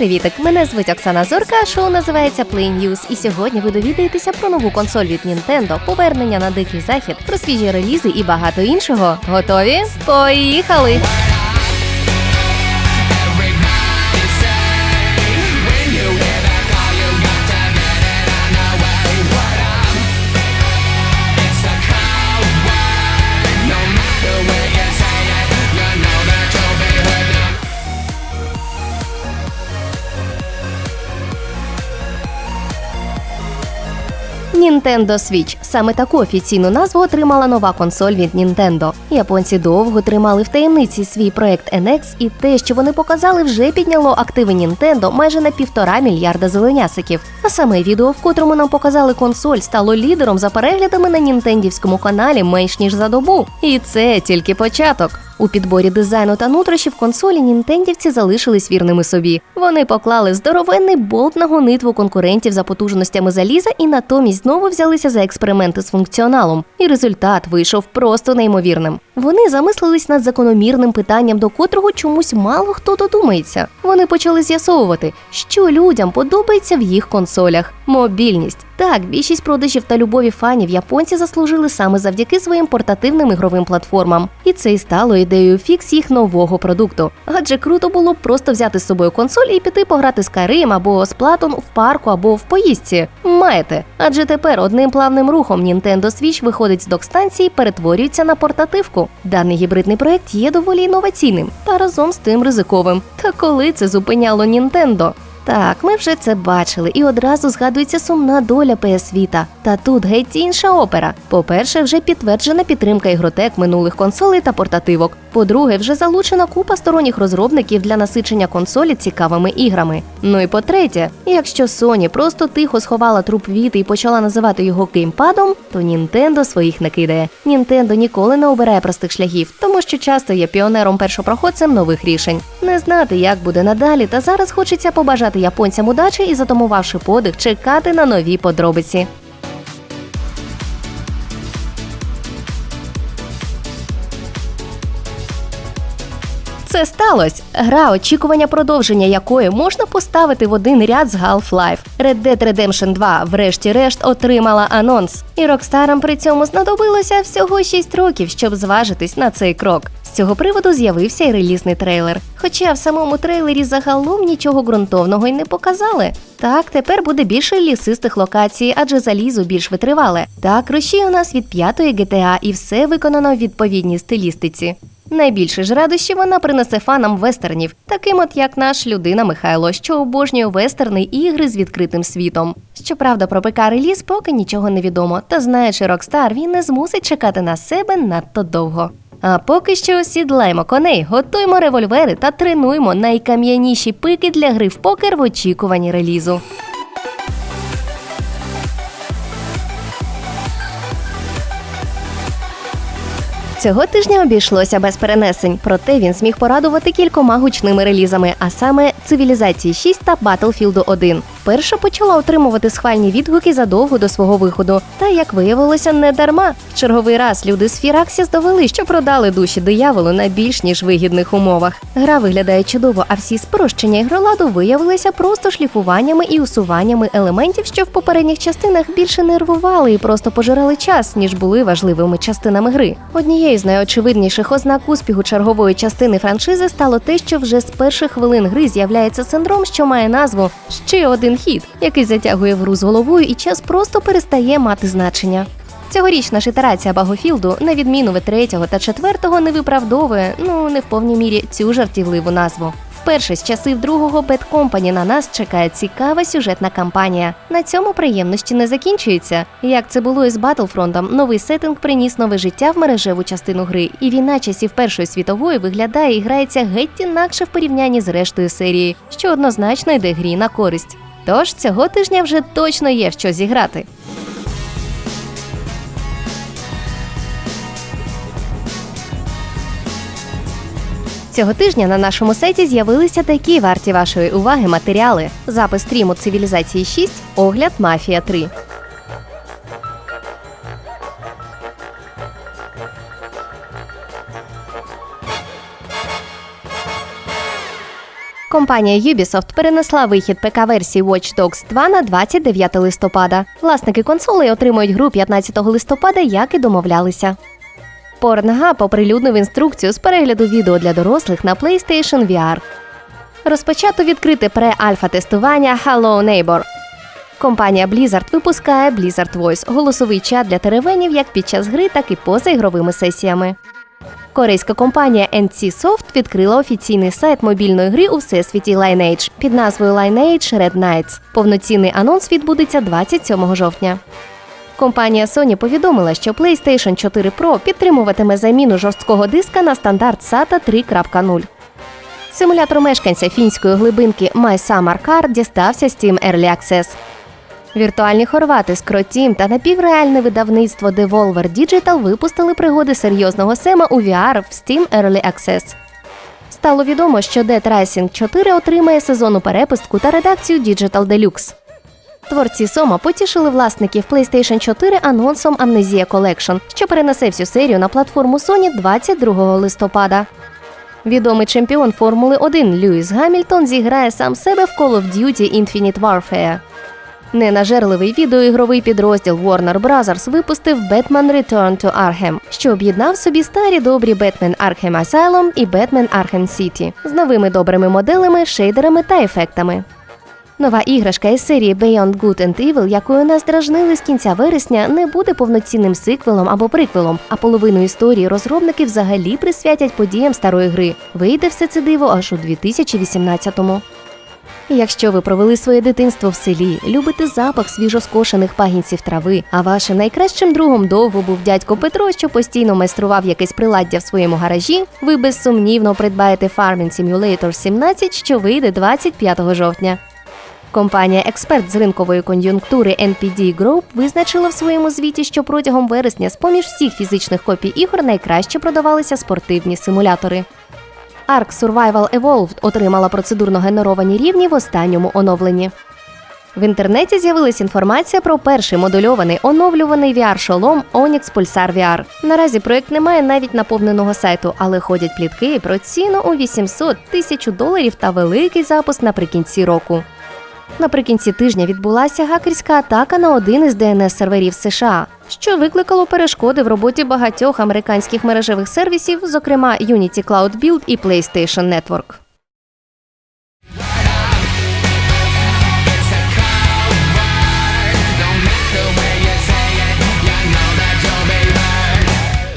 Привітик! Мене звуть Оксана Зорка. Шоу називається Play News. І сьогодні ви довідаєтеся про нову консоль від Nintendo, повернення на дикий захід, про свіжі релізи і багато іншого. Готові? Поїхали! in Nintendo Switch. Саме таку офіційну назву отримала нова консоль від Nintendo. Японці довго тримали в таємниці свій проект NX, і те, що вони показали, вже підняло активи Nintendo майже на півтора мільярда зеленясиків. А саме відео, в котрому нам показали консоль, стало лідером за переглядами на нінтендівському каналі менш ніж за добу. І це тільки початок. У підборі дизайну та нутрощів консолі нінтендівці залишились вірними собі. Вони поклали здоровенний болт на гонитву конкурентів за потужностями заліза і натомість знову взялися за експерименти з функціоналом. І результат вийшов просто неймовірним. Вони замислились над закономірним питанням, до котрого чомусь мало хто додумається. Вони почали з'ясовувати, що людям подобається в їх консолях. Мобільність. Так, більшість продажів та любові фанів японці заслужили саме завдяки своїм портативним ігровим платформам. І це і стало ідеєю фікс їх нового продукту. Адже круто було б просто взяти з собою консоль і піти пограти з Skyrim або з Platon в парку або в поїздці. Маєте. Адже тепер одним плавним рухом Nintendo Switch виходить з док-станції перетворюється на портативку. Даний гібридний проект є доволі інноваційним та разом з тим ризиковим. Та коли це зупиняло Nintendo? Так, ми вже це бачили, і одразу згадується сумна доля PS Vita. Та тут геть інша опера. По-перше, вже підтверджена підтримка ігротек минулих консолей та портативок. По-друге, вже залучена купа сторонніх розробників для насичення консолі цікавими іграми. Ну і по-третє, якщо Sony просто тихо сховала труп Vita і почала називати його геймпадом, то Nintendo своїх не кидає. Nintendo ніколи не обирає простих шляхів, тому що часто є піонером першопроходцем нових рішень. Не знати, як буде надалі, та зараз хочеться побажати японцям удачі і, затамувавши подих, чекати на нові подробиці. Це сталося. Гра, очікування продовження якої можна поставити в один ряд з Half-Life. Red Dead Redemption 2 врешті-решт отримала анонс. І Рокстарам при цьому знадобилося всього 6 років, щоб зважитись на цей крок. З цього приводу з'явився і релізний трейлер. Хоча в самому трейлері загалом нічого ґрунтовного й не показали. Так, тепер буде більше лісистих локацій, адже залізо більш витривале. Так, рушій у нас від п'ятої GTA і все виконано в відповідній стилістиці. Найбільше ж радощі вона принесе фанам вестернів, таким от як наш людина Михайло, що обожнює вестерни і ігри з відкритим світом. Щоправда, про ПК реліз поки нічого не відомо, та знаючи Rockstar, він не змусить чекати на себе надто довго. А поки що сідлаймо коней, готуємо револьвери та тренуємо найкам'яніші пики для гри в покер в очікуванні релізу. Цього тижня обійшлося без перенесень, проте він зміг порадувати кількома гучними релізами, а саме цивілізації 6 та Battlefield 1. Перша почала отримувати схвальні відгуки задовго до свого виходу. Та як виявилося, не дарма. В черговий раз люди з Firaxis довели, що продали душі дияволу на більш ніж вигідних умовах. Гра виглядає чудово, а всі спрощення ігроладу виявилися просто шліфуваннями і усуваннями елементів, що в попередніх частинах більше нервували і просто пожирали час, ніж були важливими частинами гри. Однією з найочевидніших ознак успіху чергової частини франшизи стало те, що вже з перших хвилин гри з'являється синдром, що має назву ще один хід, який затягує в гру з головою, і час просто перестає мати значення. Цьогорічна ж ітерація Багофілду, на відміну від третього та четвертого, не виправдовує, ну не в повній мірі цю жартівливу назву. Вперше з часів другого Bad Company на нас чекає цікава сюжетна кампанія. На цьому приємності не закінчується. Як це було із Battlefront, новий сеттинг приніс нове життя в мережеву частину гри, і війна часів Першої світової виглядає і грається геть інакше в порівнянні з рештою серії, що однозначно йде грі на користь. Тож цього тижня вже точно є що зіграти. Цього тижня на нашому сайті з'явилися такі варті вашої уваги матеріали: запис стріму цивілізації 6, огляд Мафія 3. Компанія Ubisoft перенесла вихід ПК-версії Watch Dogs 2 на 29 листопада. Власники консолей отримують гру 15 листопада, як і домовлялися. Pornhub оприлюднив інструкцію з перегляду відео для дорослих на PlayStation VR. Розпочато відкрите пре-альфа-тестування Hello Neighbor. Компанія Blizzard випускає Blizzard Voice – голосовий чат для теревенів як під час гри, так і поза ігровими сесіями. Корейська компанія NC Soft відкрила офіційний сайт мобільної гри у всесвіті Lineage під назвою Lineage Red Knights. Повноцінний анонс відбудеться 27 жовтня. Компанія Sony повідомила, що PlayStation 4 Pro підтримуватиме заміну жорсткого диска на стандарт SATA 3.0. Симулятор мешканця фінської глибинки My Summer Car дістався Steam Early Access. Віртуальні хорвати Scroteam та напівреальне видавництво Devolver Digital випустили пригоди серйозного сема у VR в Steam Early Access. Стало відомо, що Dead Rising 4 отримає сезонну перепустку та редакцію Digital Deluxe. Творці Сома потішили власників PlayStation 4 анонсом Amnesia Collection, що перенесе всю серію на платформу Sony 22 листопада. Відомий чемпіон Формули 1 Льюіс Гамільтон зіграє сам себе в Call of Duty Infinite Warfare. Ненажерливий відеоігровий підрозділ Warner Bros. випустив Batman Return to Arkham, що об'єднав собі старі добрі Batman Arkham Asylum і Batman Arkham City з новими добрими моделями, шейдерами та ефектами. Нова іграшка із серії Beyond Good and Evil, якою нас дражнили з кінця вересня, не буде повноцінним сиквелом або приквелом, а половину історії розробники взагалі присвятять подіям старої гри. Вийде все це диво аж у 2018-му. Якщо ви провели своє дитинство в селі, любите запах свіжоскошених пагінців трави, а вашим найкращим другом довго був дядько Петро, що постійно майстрував якесь приладдя в своєму гаражі, ви безсумнівно придбаєте Farming Simulator 17, що вийде 25 жовтня. Компанія експерт з ринкової кон'юнктури NPD Group визначила в своєму звіті, що протягом вересня з-поміж всіх фізичних копій ігор найкраще продавалися спортивні симулятори. Ark Survival Evolved отримала процедурно генеровані рівні в останньому оновленні. В інтернеті з'явилась інформація про перший модульований оновлюваний VR-шолом Onyx Pulsar VR. Наразі проект не має навіть наповненого сайту, але ходять плітки про ціну у 800 тисяч доларів та великий запуск наприкінці року. Наприкінці тижня відбулася гакерська атака на один із ДНС-серверів США, що викликало перешкоди в роботі багатьох американських мережевих сервісів, зокрема Unity Cloud Build і PlayStation Network.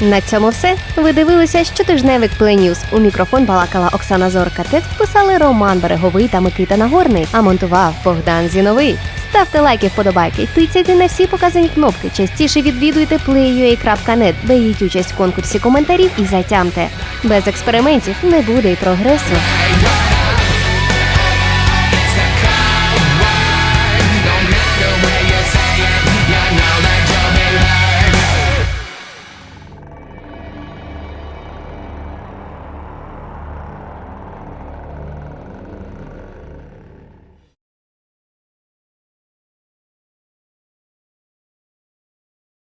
На цьому все. Ви дивилися щотижневик News. У мікрофон балакала Оксана Зорка. Текст писали Роман Береговий та Микита Нагорний, а монтував Богдан Зіновий. Ставте лайки, вподобайки, тицяйте на всі показані кнопки. Частіше відвідуйте play.ua.net, беріть участь в конкурсі коментарів і затямте. Без експериментів не буде й прогресу.